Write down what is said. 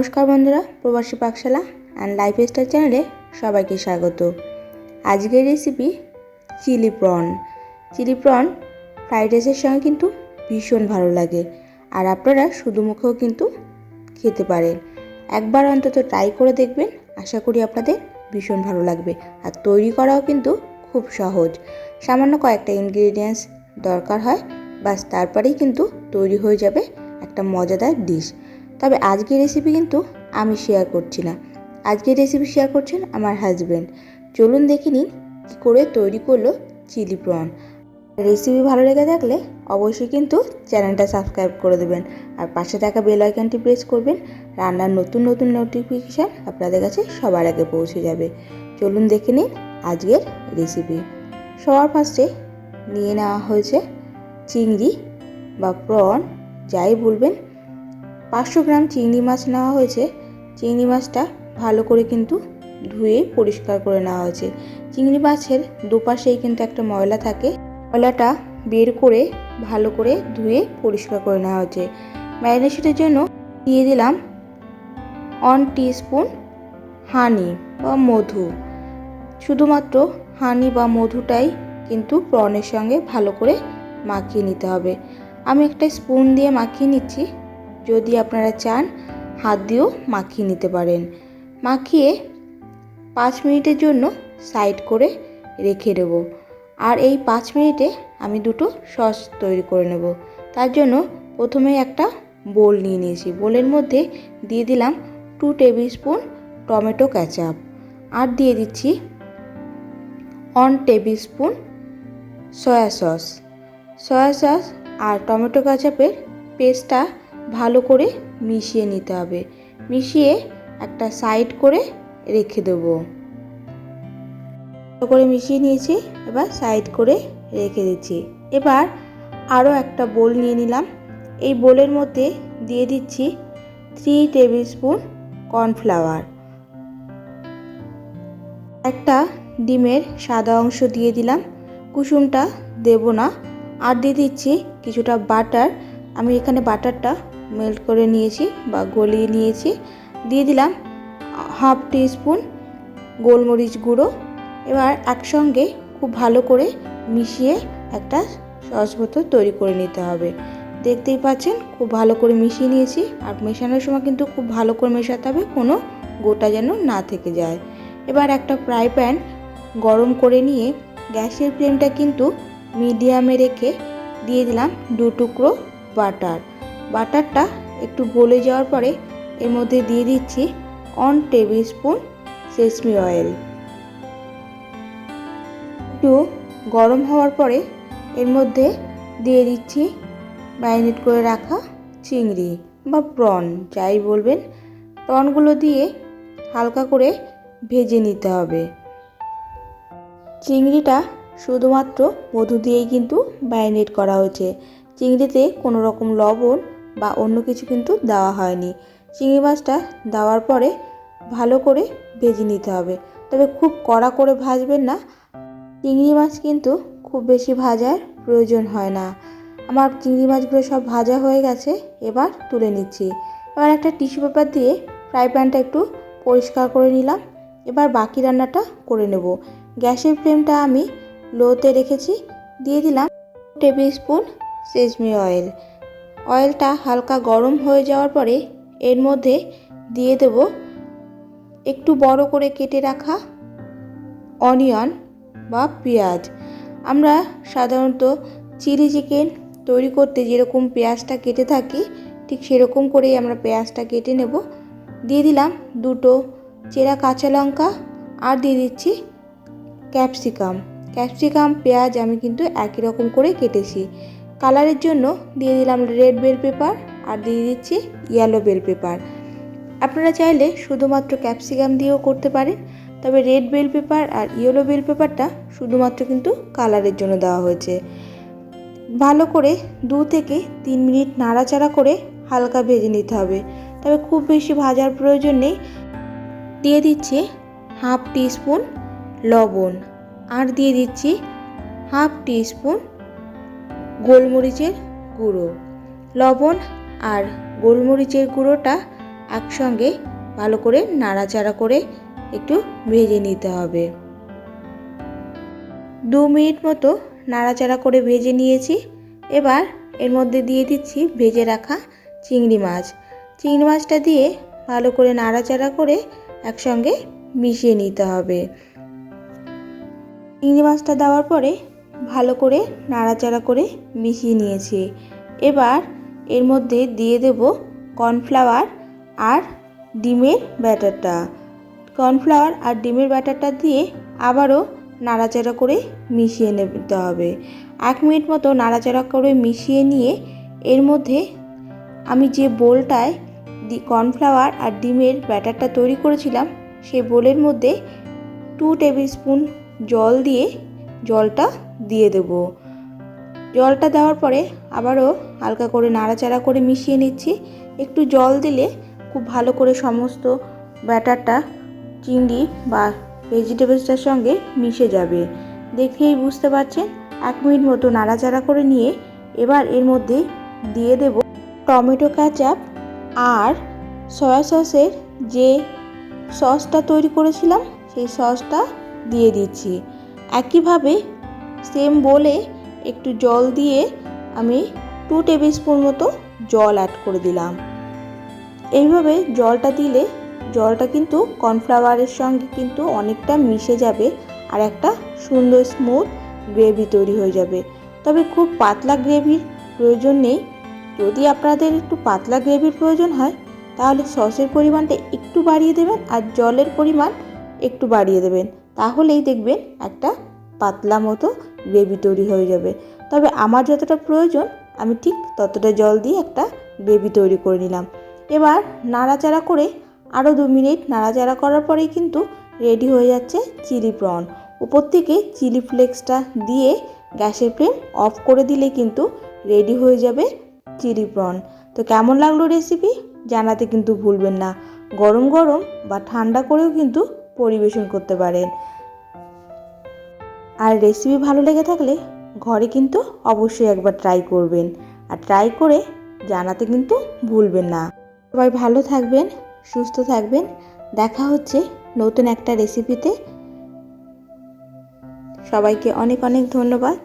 নমস্কার বন্ধুরা, প্রবাসী পাকশালা অ্যান্ড লাইফ স্টাইল চ্যানেলে সবাইকে স্বাগত। আজকের recipe chilli prawn chilli prawn fried রাইসের সঙ্গে কিন্তু ভীষণ ভালো লাগে। আর আপনারা শুধু মুখেও কিন্তু খেতে পারেন। একবার অন্তত ট্রাই করে দেখবেন, আশা করি আপনাদের ভীষণ ভালো লাগবে। আর তৈরি করাও কিন্তু খুব সহজ। সামান্য কয়েকটা ইনগ্রিডিয়েন্টস দরকার হয় বাস তারপরেই কিন্তু তৈরি হয়ে যাবে একটা মজাদার ডিশ তবে আজকের রেসিপি কিন্তু আমি শেয়ার করছি না। আজকের রেসিপি শেয়ার করছেন আমার হাজব্যান্ড চলুন দেখে নিন কী করে তৈরি করল চিলি প্রন রেসিপি ভালো লেগে থাকলে অবশ্যই কিন্তু চ্যানেলটা সাবস্ক্রাইব করে দেবেন। আর পাশে থাকা বেল আইকনটি প্রেস করবেন। রান্নার নতুন নতুন নোটিফিকেশান আপনাদের কাছে সবার আগে পৌঁছে যাবে। চলুন দেখে নিন আজকের রেসিপি সবার ফার্স্টে নিয়ে নেওয়া হয়েছে চিংড়ি বা প্রন যাই বলবেন পাঁচশো গ্রাম চিংড়ি মাছ নেওয়া হয়েছে। চিংড়ি মাছটা ভালো করে কিন্তু ধুয়ে পরিষ্কার করে নেওয়া হয়েছে। চিংড়ি মাছের দুপাশেই কিন্তু একটা ময়লা থাকে। ময়লাটা বের করে ভালো করে ধুয়ে পরিষ্কার করে নেওয়া হয়েছে। ম্যারিনেশনের জন্য দিয়ে দিলাম ওয়ান স্পুন হানি বা মধু। শুধুমাত্র হানি বা মধুটাই কিন্তু প্রনের সঙ্গে ভালো করে মাখিয়ে নিতে হবে। আমি একটা স্পুন দিয়ে মাখিয়ে নিচ্ছি। যদি আপনারা চান, হাত দিয়েও মাখিয়ে নিতে পারেন। মাখিয়ে পাঁচ মিনিটের জন্য সাইড করে রেখে দেবো। আর এই পাঁচ মিনিটে আমি দুটো সস তৈরি করে নেব। তার জন্য প্রথমে একটা বোল নিয়ে নিয়েছি। বোলের মধ্যে দিয়ে দিলাম two tablespoon tomato ketchup আর দিয়ে দিচ্ছি one tablespoon soya sauce. Soya sauce আর টমেটো ক্যাচাপের পেস্টটা ভালো করে মিশিয়ে নিতে হবে। মিশিয়ে একটা সাইড করে রেখে দেবো। ভালো করে মিশিয়ে নিয়েছি, এবার সাইড করে রেখে দিচ্ছি। এবার আরও একটা বোল নিয়ে নিলাম। এই বোলের মধ্যে দিয়ে দিচ্ছি থ্রি টেবিল স্পুন কর্নফ্লাওয়ার একটা ডিমের সাদা অংশ দিয়ে দিলাম। কুসুমটা দেব না। আর দিয়ে দিচ্ছি কিছুটা বাটার আমি এখানে বাটারটা মেল্ট করে নিয়েছি বা গলিয়ে নিয়েছি। দিয়ে দিলাম হাফ টি স্পুন গোলমরিচ গুঁড়ো। এবার একসঙ্গে খুব ভালো করে মিশিয়ে একটা সস বোতল তৈরি করে নিতে হবে। দেখতেই পাচ্ছেন, খুব ভালো করে মিশিয়ে নিয়েছি। আর মেশানোর সময় কিন্তু খুব ভালো করে মেশাতে হবে, কোনো গোটা যেন না থেকে যায়। এবার একটা ফ্রাই প্যান গরম করে নিয়ে গ্যাসের ফ্লেমটা কিন্তু মিডিয়ামে রেখে দিয়ে দিলাম দু টুকরো বাটার বাটারটা একটু গলে যাওয়ার পরে এর মধ্যে দিয়ে দিচ্ছি one tablespoon sesame oil একটু গরম হওয়ার পরে এর মধ্যে দিয়ে দিচ্ছি ম্যারিনেট করে রাখা চিংড়ি বা প্রন যাই বলবেন। প্রনগুলো দিয়ে হালকা করে ভেজে নিতে হবে। চিংড়িটা শুধুমাত্র মধু দিয়েই কিন্তু ম্যারিনেট করা হয়েছে। চিংড়িতে কোনো রকম লবণ বা অন্য কিছু কিন্তু দেওয়া হয়নি। চিংড়ি মাছটা দেওয়ার পরে ভালো করে ভেজে নিতে হবে। তবে খুব কড়া করে ভাজবেন না। চিংড়ি মাছ কিন্তু খুব বেশি ভাজার প্রয়োজন হয় না। আমার চিংড়ি মাছগুলো সব ভাজা হয়ে গেছে, এবার তুলে নিচ্ছি। এবার একটা টিস্যু পেপার দিয়ে ফ্রাই প্যানটা একটু পরিষ্কার করে নিলাম। এবার বাকি রান্নাটা করে নেব। গ্যাসের ফ্লেমটা আমি লোতে রেখেছি। দিয়ে দিলাম টেবিল স্পুন সেজমি অয়েল। অয়েলটা হালকা গরম হয়ে যাওয়ার পরে এর মধ্যে দিয়ে দেব একটু বড় করে কেটে রাখা অনিয়ন বা পেঁয়াজ। আমরা সাধারণত চিলি চিকেন তৈরি করতে যেরকম পেঁয়াজটা কেটে থাকি, ঠিক সেরকম করেই আমরা পেঁয়াজটা কেটে নেব। দিয়ে দিলাম দুটো চেরা কাঁচা লঙ্কা আর দিয়ে দিচ্ছি ক্যাপসিকাম। ক্যাপসিকাম, পেঁয়াজ আমি কিন্তু একই রকম করে কেটেছি। কালারের জন্য দিয়ে দিলাম রেড বেল পেপার আর দিয়ে দিচ্ছি ইয়েলো বেল পেপার। আপনারা চাইলে শুধুমাত্র ক্যাপসিকাম দিয়েও করতে পারেন, তবে রেড বেল পেপার আর ইয়েলো বেল পেপারটা শুধুমাত্র কিন্তু কালারের জন্য দেওয়া হয়েছে। ভালো করে দু থেকে তিন মিনিট নাড়াচাড়া করে হালকা ভেজে নিতে হবে, তবে খুব বেশি ভাজার প্রয়োজন নেই। দিয়ে দিচ্ছি হাফ স্পুন লবণ আর দিয়ে দিচ্ছি হাফ স্পুন গোলমরিচের গুঁড়ো। লবণ আর গোলমরিচের গুঁড়োটা একসঙ্গে ভালো করে নাড়াচাড়া করে একটু ভেজে নিতে হবে। দু মিনিট মতো নাড়াচাড়া করে ভেজে নিয়েছি। এবার এর মধ্যে দিয়ে দিচ্ছি ভেজে রাখা চিংড়ি মাছ। চিংড়ি মাছটা দিয়ে ভালো করে নাড়াচাড়া করে একসঙ্গে মিশিয়ে নিতে হবে। চিংড়ি মাছটা দেওয়ার পরে ভালো করে নাড়াচাড়া করে মিশিয়ে নিয়েছি। এবার এর মধ্যে দিয়ে দেব কর্নফ্লাওয়ার আর ডিমের ব্যাটারটা। কর্নফ্লাওয়ার আর ডিমের ব্যাটারটা দিয়ে আবারও নাড়াচাড়া করে মিশিয়ে নিতে হবে। এক মিনিট মতো নাড়াচাড়া করে মিশিয়ে নিয়ে এর মধ্যে আমি যে বোলটায় দি কর্নফ্লাওয়ার আর ডিমের ব্যাটারটা তৈরি করেছিলাম সেই বোলের মধ্যে টু টেবিল স্পুন জল দিয়ে জলটা দিয়ে দেব। জলটা দেওয়ার পরে আবারও হালকা করে নাড়াচাড়া করে মিশিয়ে নিচ্ছি। একটু জল দিলে খুব ভালো করে সমস্ত ব্যাটারটা, চিংড়ি বা ভেজিটেবলসটার সঙ্গে মিশে যাবে। দেখেই বুঝতে পারছেন? এক মিনিট মতো নাড়াচাড়া করে নিয়ে এবার এর মধ্যে দিয়ে দেব টমেটো কাচাপ আর সয়া সসের যে সসটা তৈরি করেছিলাম, সেই সসটা দিয়ে দিচ্ছি। একইভাবে সেম বলে একটু জল দিয়ে আমি টু টেবিল স্পুন মতো জল অ্যাড করে দিলাম। এইভাবে জলটা দিলে জলটা কিন্তু কর্নফ্লাওয়ারের সঙ্গে কিন্তু অনেকটা মিশে যাবে আর একটা সুন্দর স্মুথ গ্রেভি তৈরি হয়ে যাবে। তবে খুব পাতলা গ্রেভির প্রয়োজন নেই। যদি আপনাদের একটু পাতলা গ্রেভির প্রয়োজন হয়, তাহলে সসের পরিমাণটা একটু বাড়িয়ে দেবেন আর জলের পরিমাণ একটু বাড়িয়ে দেবেন। তাহলেই দেখবেন একটা পাতলা মতো গ্রেভি তৈরি হয়ে যাবে। তবে আমার যতটা প্রয়োজন, আমি ঠিক ততটা জল দিয়ে একটা গ্রেভি তৈরি করে নিলাম। এবার নাড়াচাড়া করে আরও দু মিনিট নাড়াচাড়া করার পরেই কিন্তু রেডি হয়ে যাচ্ছে চিলি প্রন। উপর থেকে চিলি ফ্লেক্সটা দিয়ে গ্যাসের ফ্লেম অফ করে দিলে কিন্তু রেডি হয়ে যাবে চিলি প্রন। তো কেমন লাগল রেসিপি জানাতে কিন্তু ভুলবেন না। গরম গরম বা ঠান্ডা করেও কিন্তু পরিবেশন করতে পারেন। আর রেসিপি ভালো লেগে থাকলে ঘরে কিন্তু অবশ্যই একবার ট্রাই করবেন। আর ট্রাই করে জানাতে কিন্তু ভুলবেন না। সবাই ভালো থাকবেন, সুস্থ থাকবেন। দেখা হচ্ছে নতুন একটা রেসিপিতে সবাইকে অনেক অনেক ধন্যবাদ।